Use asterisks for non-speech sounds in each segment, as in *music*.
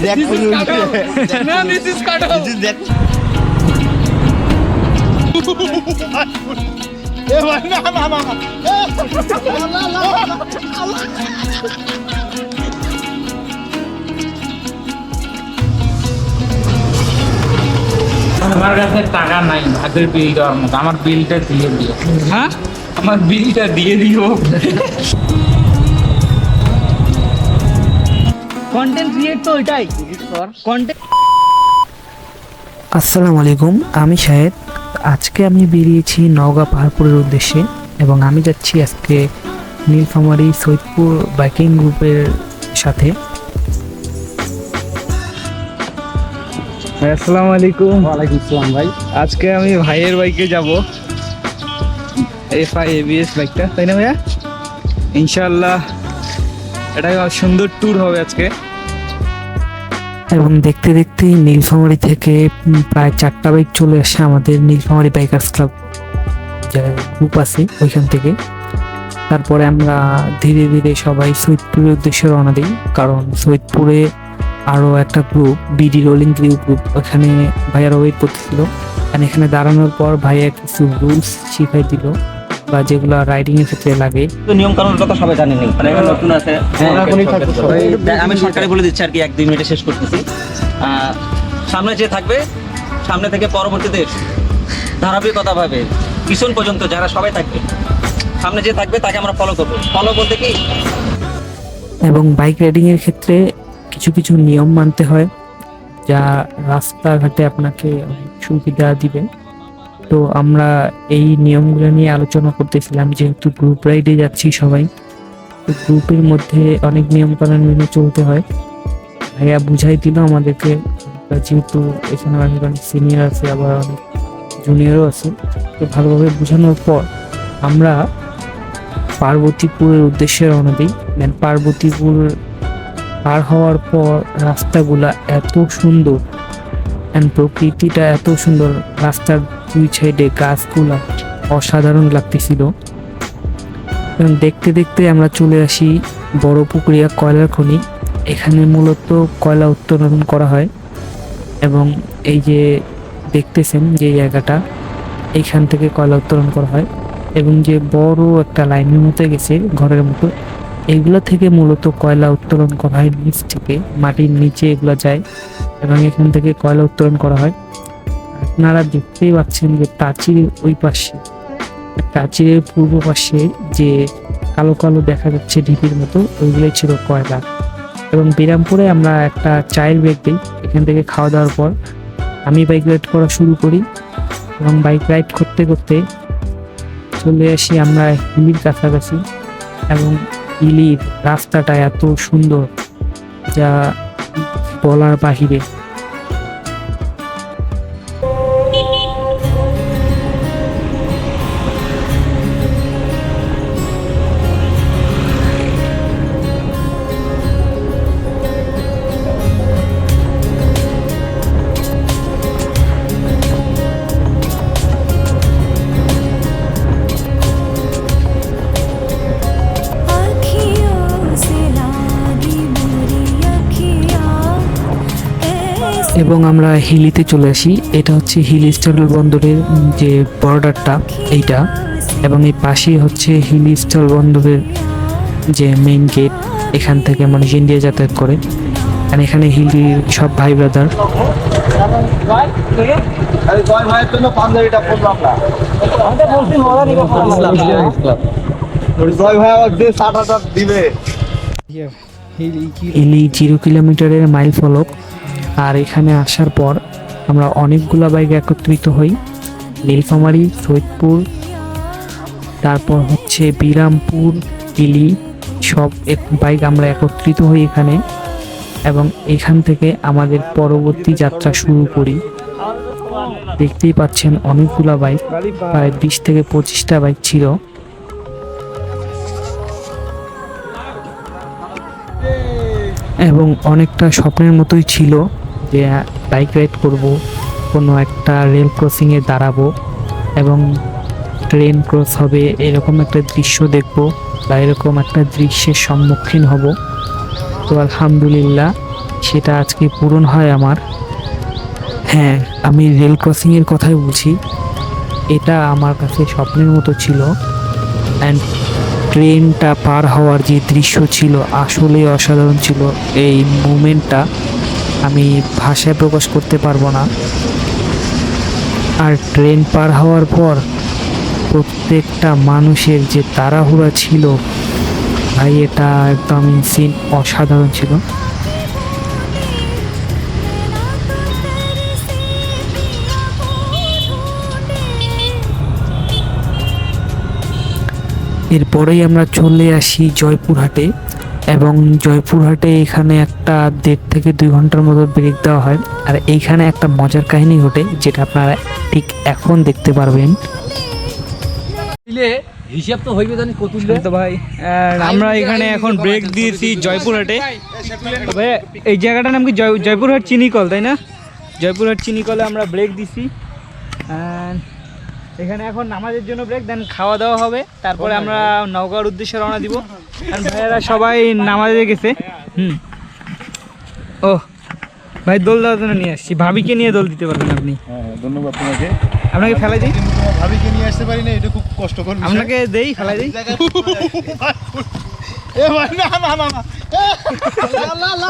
this is cut *laughs* off. আমার কাছে টাকা নাই ভাতের বিল দেওয়ার মতো। আমার বিলটা দিয়ে দিও। হ্যাঁ? আমার বিলটা দিয়ে দিও। কন্টেন্ট ক্রিয়েট তো ওইটাই কন্টেন্ট আসসালামু আলাইকুম আমি শাহেদ। আজকে আমি বেরিয়েছি নওগাঁ পাহাড়পুরের উদ্দেশ্যে এবং আমি যাচ্ছি আজকে নীলফামারী সৈয়দপুর বাইকিং গ্রুপের সাথে। আসসালামু আলাইকুম। ওয়ালাইকুম আসসালাম ভাই। আজকে আমি ভাইয়ের বাইকে যাব। এফ আই এবিএস বাইকটা তাই না ভাইয়া? ইনশাআল্লাহ। এটা সুন্দর ট্যুর হবে আজকে। এবং দেখতে দেখতে নীলফামারী থেকে প্রায় চারটা বাইক চলে আসে আমাদের নীলফামারী বাইকার্স ক্লাব যে গ্রুপ আছে ওইখান থেকে। তারপরে আমরা ধীরে ধীরে সবাই সৈয়দপুরের উদ্দেশ্যে রওনা দিই। কারণ সৈয়দপুরে আরও একটা group BD rolling group group ওখানে ভাইয়ারা ওয়েট করতেছিল এখানে দাঁড়ানোর পর ভাইয়া কিছু রুলস শিখাই দিল। বা যেগুলো রাইডিং এর ক্ষেত্রে লাগে। তো নিয়ম কানুনের কথা সবাই জানেনি মানে এখন নতুন আছে। দেখ, আমি সরকারি বলে দিচ্ছি আর কি এক দুই মিনিটে শেষ করতেছি। সামনে যে থাকবে সামনে থেকে পরবর্তীতে ধারাবাহিকতা ভাবে পিছন পর্যন্ত যারা সবাই থাকবে সামনে যে থাকবে তাকে আমরা ফলো করব। ফলো বলতে কি? এবং বাইক রাইডিং এর ক্ষেত্রে কিছু কিছু নিয়ম মানতে হয় যা রাস্তাঘাটে আপনাকে সুবিধা দিবে। তো আমরা এই নিয়মগুলো নিয়ে আলোচনা করতেছিলাম, যেহেতু গ্রুপ রাইডে যাচ্ছি সবাই, তো গ্রুপের মধ্যে অনেক নিয়ম কানুন মেনে চলতে হয়। ভাইয়া বুঝাই দিল আমাদেরকে যেহেতু এখানে অনেক অনেক সিনিয়র আছে, আবার অনেক জুনিয়রও আছে, তো ভালোভাবে বোঝানোর পর আমরা পার্বতীপুরের উদ্দেশ্যে রওনা দিই। দেন পার্বতীপুর পার হওয়ার পর রাস্তাগুলা এত সুন্দর অ্যান্ড প্রকৃতিটা এত সুন্দর, রাস্তার দুই সাইডে গাছগুলা অসাধারণ লাগতেছিল। দেখতে দেখতে আমরা চলে আসি বড় পুকুরিয়া কয়লার খনি। এখানে মূলত কয়লা উত্তোলন করা হয়। এবং এই যে দেখতেছেন যে জায়গাটা এইখান থেকে কয়লা উত্তোলন করা হয়। এবং যে বড় একটা লাইনের মতো গেছে ঘরের মতো, এগুলো থেকে মূলত কয়লা উত্তোলন করা হয় নিচ থেকে। মাটির নিচে এগুলো যায় এবং এখান থেকে কয়লা উত্তোলন করা হয়। আপনারা দেখতেই পাচ্ছেন যে প্রাচীরের ওই পাশে, প্রাচীরের পূর্ব পাশে যে কালো কালো দেখা যাচ্ছে ঢিপির মতো, ওইগুলোই ছিল কয়লা। এবং বিরামপুরে আমরা একটা চায়ের ব্রেক দিই, এখান থেকে খাওয়া দাওয়ার পর আমি বাইক রাইড করা শুরু করি এবং বাইক রাইড করতে করতে চলে আসি আমরা হিলির কাছাকাছি এবং হিলির রাস্তাটা এত সুন্দর যা বলার বাহিরে। আমরা হিলিতে চলে আসি। এটা হচ্ছে হিল স্টল বন্দরের যে বর্ডারটা এইটা। এবং এই পাশেই হচ্ছে হিল স্টল বন্দরের যে মেইন গেট এখান থেকে মানুষ ইন্ডিয়া যাতায়াত করে। আর এখানে হিলি সব ভাই ব্রাদার হিলি জিরো কিলোমিটারের মাইল ফলক। আর এখানে আসার পর আমরা অনেকগুলো বাইক একত্রিত হই। নীলফামারী, সৈয়দপুর, তারপর হচ্ছে বিরামপুর হিলি সব বাইক আমরা একত্রিত হই এখানে এবং এখান থেকে আমাদের পরবর্তী যাত্রা শুরু করি। দেখতেই পাচ্ছেন অনেকগুলো বাইক, প্রায় বিশ থেকে পঁচিশটা বাইক ছিল। এবং অনেকটা স্বপ্নের মতোই ছিল। যে বাইক রাইড করব, কোনো একটা রেল ক্রসিংয়ে দাঁড়াবো এবং ট্রেন ক্রস হবে, এরকম একটা দৃশ্য দেখব বা এরকম একটা দৃশ্যের সম্মুখীন হব। তো আলহামদুলিল্লাহ, সেটা আজকে পূরণ হয় আমার। হ্যাঁ আমি রেল ক্রসিংয়ের কথাই বলছি। এটা আমার কাছে স্বপ্নের মতো ছিল। অ্যান্ড ট্রেনটা পার হওয়ার যে দৃশ্য ছিল আসলে অসাধারণ ছিল। এই মুমেন্টটা আমি ভাষায় প্রকাশ করতে পারব না। আর ট্রেন পার হওয়ার পর প্রত্যেকটা মানুষের যে তাড়াহুড়া ছিল, ভাই, এটা একদম সিন অসাধারণ ছিল। এরপরেই আমরা চলে আসি জয়পুরহাটে। এবং জয়পুরহাটে এখানে একটা দেড় থেকে দুই ঘণ্টার মতো ব্রেক দেওয়া হয়। আর এইখানে একটা মজার কাহিনী ঘটে যেটা আপনারা ঠিক এখন দেখতে পারবেন। হিসাব তো হইবে জানি কতুল তো ভাই আমরা এখানে এখন ব্রেক দিয়েছি জয়পুরহাটে। ভাই এই জায়গাটার নাম কি? জয় জয়পুরহাট চিনিকল তাই না? জয়পুরহাট চিনিকলে আমরা ব্রেক দিছি। এখানে এখন নামাজের জন্য ব্রেক দেন খাওয়া দাওয়া হবে। তারপরে আমরা নওগাঁর উদ্দেশ্যে রওনা দিব। আর ভাইয়েরা সবাই নামাজে গেছে। হুম। ও ভাই দোল দেওয়ার জন্য নিয়ে আসছি। ভাবিকে নিয়ে দোল দিতে পারবেন আপনি। হ্যাঁ ধন্যবাদ তোমাকে। আপনাকে ফেলাই দিই? ভাবিকে নিয়ে আসতে পারি না এটা খুব কষ্টকর। আপনাকে দেই ফেলাই দিই? এ ভাই না না না না। আল্লাহ, আল্লাহ,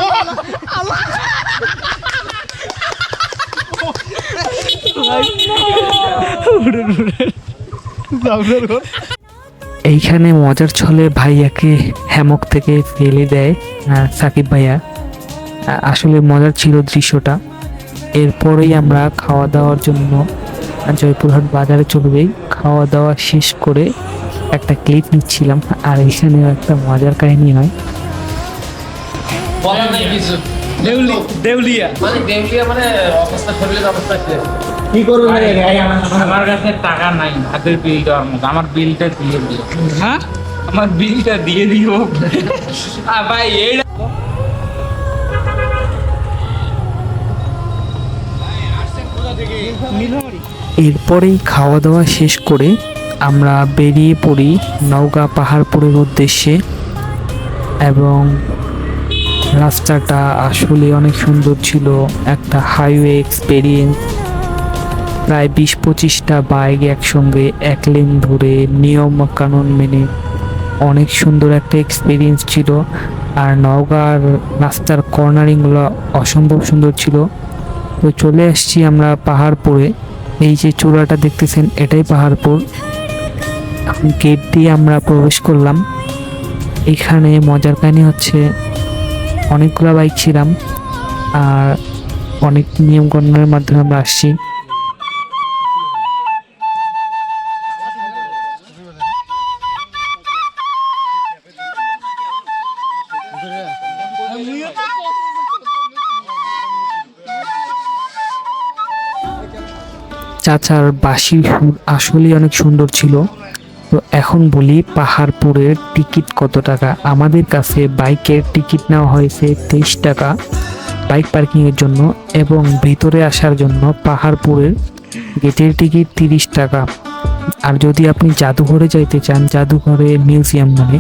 আল্লাহ, যাও, যাও, যাও। এইখানে মজার ছলে ভাইয়াকে হ্যামক থেকে ফেলে দেয় সাকিব ভাইয়া। আসলে মজার ছিল দৃশ্যটা। এরপরেই আমরা খাওয়া দাওয়ার জন্য জয়পুরহাট বাজারে চলে যাই। খাওয়া দাওয়া শেষ করে একটা ক্লিপ নিচ্ছিলাম। আর এখানে একটা মজার কাহিনী হয়। দেউলি দেউলিয়া। মানে দেউলিয়া মানে অবস্থা শরীরের অবস্থা কি? করব আমার কাছে টাকা নাই হাতের বিল দেওয়ার মতো। আমার বিলটা দিয়ে দিও। হ্যাঁ? আমার বিলটা দিয়ে দিও। ভাই এই এরপরেই খাওয়া দাওয়া শেষ করে আমরা বেরিয়ে পড়ি নওগাঁ পাহাড়পুরের উদ্দেশ্যে এবং রাস্তাটা আসলে অনেক সুন্দর ছিল। একটা হাইওয়ে এক্সপেরিয়েন্স প্রায় বিশ পঁচিশটা বাইক একসঙ্গে এক লেন ধরে নিয়ম কানুন মেনে অনেক সুন্দর একটা এক্সপিরিয়েন্স ছিল। আর নওগাঁর রাস্তার কর্নারিংগুলো অসম্ভব সুন্দর ছিল। তো চলে আসছি আমরা পাহাড়পুরে। এই যে চূড়াটা দেখতেছেন, এটাই পাহাড়পুর। গেট দিয়ে আমরা প্রবেশ করলাম। এখানে মজার কাহিনী হচ্ছে অনেকগুলো বাইক ছিলাম, আর অনেক নিয়ম কানুনের মাধ্যমে আমরা আসছি। চাচার বাঁশি সুর আসলেই অনেক সুন্দর ছিল। তো এখন বলি, পাহাড়পুরের টিকিট কত টাকা? আমাদের কাছে বাইকের টিকিট নেওয়া হয়েছে তেইশ টাকা বাইক পার্কিংয়ের জন্য এবং ভিতরে আসার জন্য পাহাড়পুরের গেটের টিকিট তিরিশ টাকা। আর যদি আপনি জাদুঘরে যাইতে চান, জাদুঘরে মিউজিয়াম মানে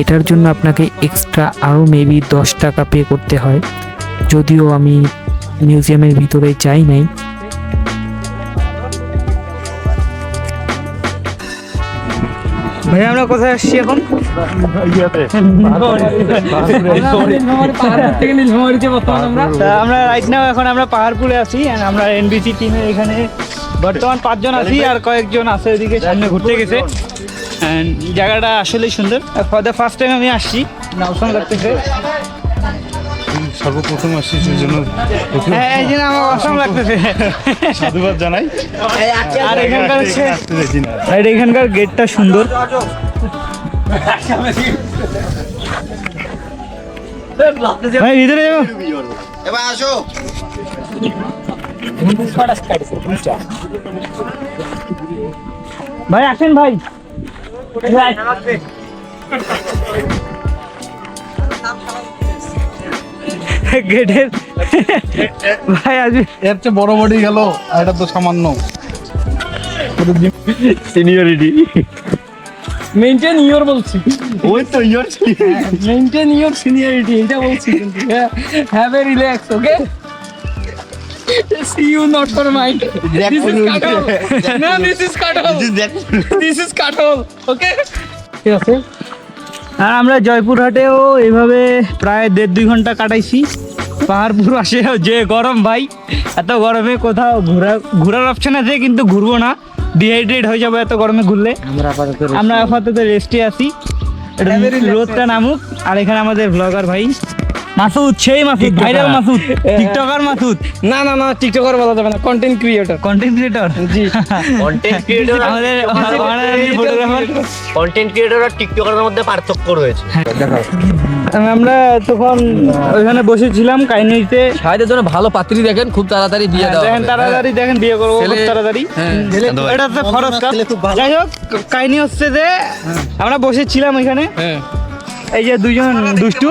এটার জন্য আপনাকে এক্সট্রা আরও মেবি দশ টাকা পে করতে হয়। যদিও আমি মিউজিয়ামের ভিতরে যাই নাই ভাই, আমরা কোথায় আসছি এখন? আমরা রাইট নাও এখন আমরা পাহাড়পুরে আছি আমরা এনবিসি টিমের এখানে বর্তমান পাঁচজন আছি আর কয়েকজন আছে ওইদিকে সামনে ঘুরতে গেছে। জায়গাটা আসলেই সুন্দর। ফর দ্য ফার্স্ট টাইম আমি আসছি নাওসান লাগতেছে। সর্বপ্রথম আসছি সেই জন্য হ্যাঁ এই জন্য আমার অসম লাগতেছে। সাধুবাদ জানাই। আর এখানকার আর এখানকার গেটটা সুন্দর। ভাই ভিতরে যাব এবার আসো। ভাই আসেন ভাই। গেটের। ভাই আসবে এর চেয়ে বড় বডি গেল আর এটা তো সামান্য। সিনিয়রিটি মেনটেন ইওর বলছি। ওই তো ইয়োর মেনটেন ইওর সিনিয়রিটি এটা বলছি কিন্তু have a relax okay see you not for mind this is cattle না this is cattle this is cattle okay ঠিক আছে? আর আমরা জয়পুরহাটেও এইভাবে প্রায় দেড় দুই ঘণ্টা কাটাইছি। পাহাড়পুর আসে যে গরম ভাই এত গরমে কোথাও ঘোরা ঘোরার অপশন আছে কিন্তু ঘুরবো না। ডিহাইড্রেট হয়ে যাব এত গরমে ঘুরলে। আমরা আপাতত রেস্টে আসি রোদটা নামুক। আর এখানে আমাদের ব্লগার ভাই। মাসুদ সেই মাসুদ ভাইরাল মাসুদ টিকটকার মাসুদ। না না না টিকটকার বলা যাবে না কন্টেন্ট ক্রিয়েটর কন্টেন্ট ক্রিয়েটর জি। কন্টেন্ট ক্রিয়েটর আমাদের ফটোগ্রাফার কন্টেন্ট ক্রিয়েটর আর টিকটকারের মধ্যে পার্থক্য রয়েছে। আমরা তখন ওইখানে বসেছিলাম কাহিনীতে। ভাইদের জন্য ভালো পাত্রী দেখেন খুব তাড়াতাড়ি বিয়ে দেওয়া দেখেন তাড়াতাড়ি দেখেন বিয়ে করব খুব তাড়াতাড়ি। হ্যাঁ। এটা হচ্ছে খরচ কাজ। যাই হোক কাহিনী হচ্ছে যে আমরা বসেছিলাম ওইখানে। হ্যাঁ। এই যে দুজন দুষ্টু।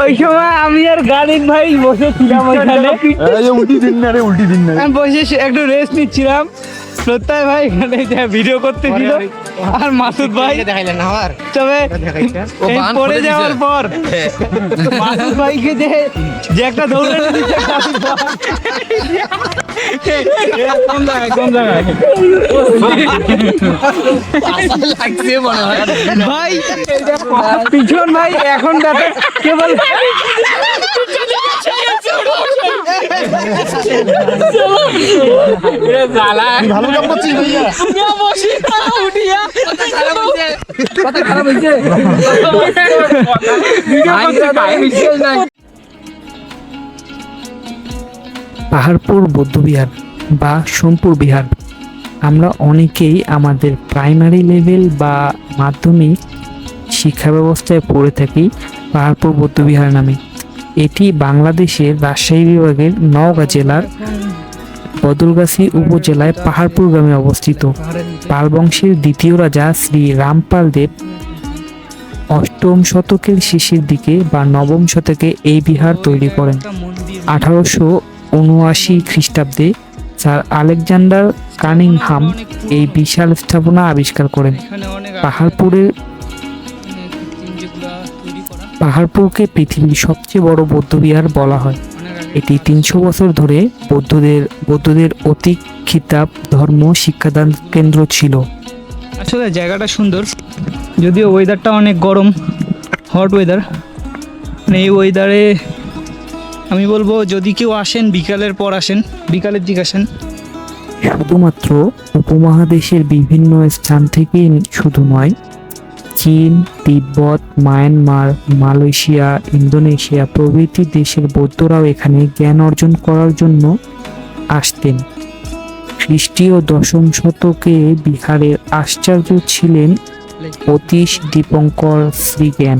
ওই সময় আমি আর গালিব ভাই বসেছিলাম ওইখানে। উল্টি দিন না রে উল্টি দিন না আমি বসে সে- একটু রেস্ট নিচ্ছিলাম। প্রত্যয় ভাই এখানে যা ভিডিও করতেছিল। আর মাসুদ ভাই দেখাইলেন আমার। তবে পড়ে যাওয়ার পর মাসুদ ভাইকে যে যে একটা দৌড়ে দিচ্ছে *laughs* কোন জায়গায় কোন জায়গায় লাগছে মনে হয় ভাই পিছন ভাই এখন দেখে কেবল ভালো কাম করছিস ভাইয়া। কথা খারাপ হয়েছে পাহাড়পুর বৌদ্ধবিহার বা সোমপুর বিহার। আমরা অনেকেই আমাদের প্রাইমারি লেভেল বা মাধ্যমিক শিক্ষা ব্যবস্থায় পড়ে থাকি পাহাড়পুর বৌদ্ধবিহার নামে। এটি বাংলাদেশের রাজশাহী বিভাগের নওগাঁ জেলার বদলগাছি উপজেলায় পাহাড়পুর গ্রামে অবস্থিত। পাল বংশের দ্বিতীয় রাজা শ্রী রামপাল দেব অষ্টম শতকের শেষের দিকে বা নবম শতকে এই বিহার তৈরি করেন। আঠারোশো উনআশি খ্রিস্টাব্দে স্যার আলেকজান্ডার কানিংহাম এই বিশাল স্থাপনা আবিষ্কার করেন। পাহাড়পুরের পাহাড়পুরকে পৃথিবীর সবচেয়ে বড় বৌদ্ধবিহার বলা হয়। এটি তিনশো বছর ধরে বৌদ্ধদের বৌদ্ধদের অতি খিতাব ধর্ম শিক্ষাদান কেন্দ্র ছিল। আসলে জায়গাটা সুন্দর, যদিও ওয়েদারটা অনেক গরম হট ওয়েদার মানে এই ওয়েদারে আমি বলব যদি কেউ আসেন বিকালের পর আসেন বিকালের দিকে আসেন। শুধুমাত্র উপমহাদেশের বিভিন্ন স্থান থেকে শুধু নয় চীন তিব্বত মায়ানমার মালয়েশিয়া ইন্দোনেশিয়া প্রভৃতি দেশের বৌদ্ধরাও এখানে জ্ঞান অর্জন করার জন্য আসতেন। খ্রিস্টীয় দশম শতকে বিহারের আশ্চর্য ছিলেন অতীশ দীপঙ্কর শ্রীজ্ঞান।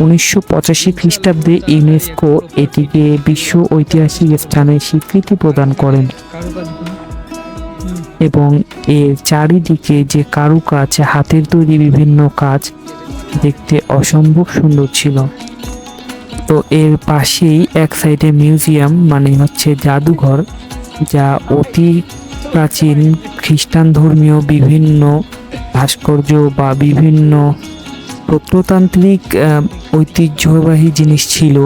উনিশশো পঁচাশি খ্রিস্টাব্দে ইউনেস্কো এটিকে বিশ্ব ঐতিহাসিক স্থানে স্বীকৃতি প্রদান করেন। এবং এর চারিদিকে যে কারুকাজ, হাতের তৈরি বিভিন্ন কাজ দেখতে অসম্ভব সুন্দর ছিল। তো এর পাশেই এক সাইডে মিউজিয়াম মানে হচ্ছে জাদুঘর, যা অতি প্রাচীন খ্রিস্টান ধর্মীয় বিভিন্ন ভাস্কর্য বা বিভিন্ন প্রত্নতান্ত্রিক ঐতিহ্যবাহী জিনিস ছিল।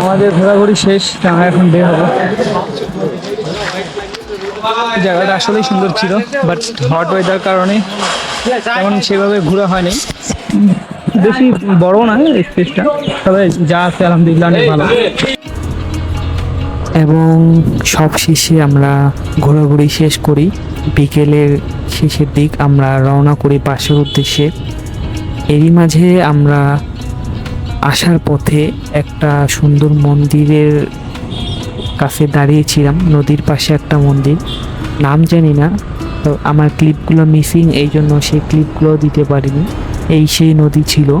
আমাদের ঘোরাঘুরি শেষ আমরা এখন বের হব। জায়গাটা আসলেই সুন্দর ছিল বাট হট ওয়েদার কারণে তেমন সেভাবে ঘোরা হয়নি। বেশি বড় না স্পেসটা তবে যা আছে আলহামদুলিল্লাহ অনেক ভালো। এবং সবশেষে আমরা ঘোরাঘুরি শেষ করি। বিকেলের শেষের দিক আমরা রওনা করি পাশের উদ্দেশ্যে। এরই মাঝে আমরা আসার পথে একটা সুন্দর মন্দিরের কাছে দাঁড়িয়েছিলাম। নদীর পাশে একটা মন্দির। নাম জানি না, তো আমার ক্লিপগুলো মিসিং, এই জন্য সেই ক্লিপগুলো দিতে পারিনি। এই সেই নদী ছিল,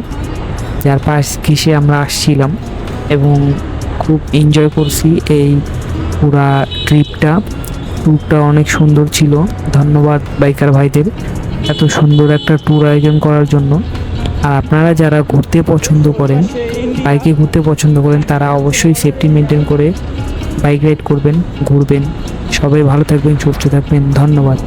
যার পাশ ঘেসে আমরা আসছিলাম এবং খুব এনজয় করছি এই পুরা ট্রিপটা ট্যুরটা অনেক সুন্দর ছিল। ধন্যবাদ বাইকার ভাইদের এত সুন্দর একটা ট্যুর আয়োজন করার জন্য। আর আপনারা যারা ঘুরতে পছন্দ করেন, বাইকে ঘুরতে পছন্দ করেন, তারা অবশ্যই সেফটি মেনটেন করে বাইক রাইড করবেন, ঘুরবেন। সবাই ভালো থাকবেন, সুস্থ থাকবেন। ধন্যবাদ।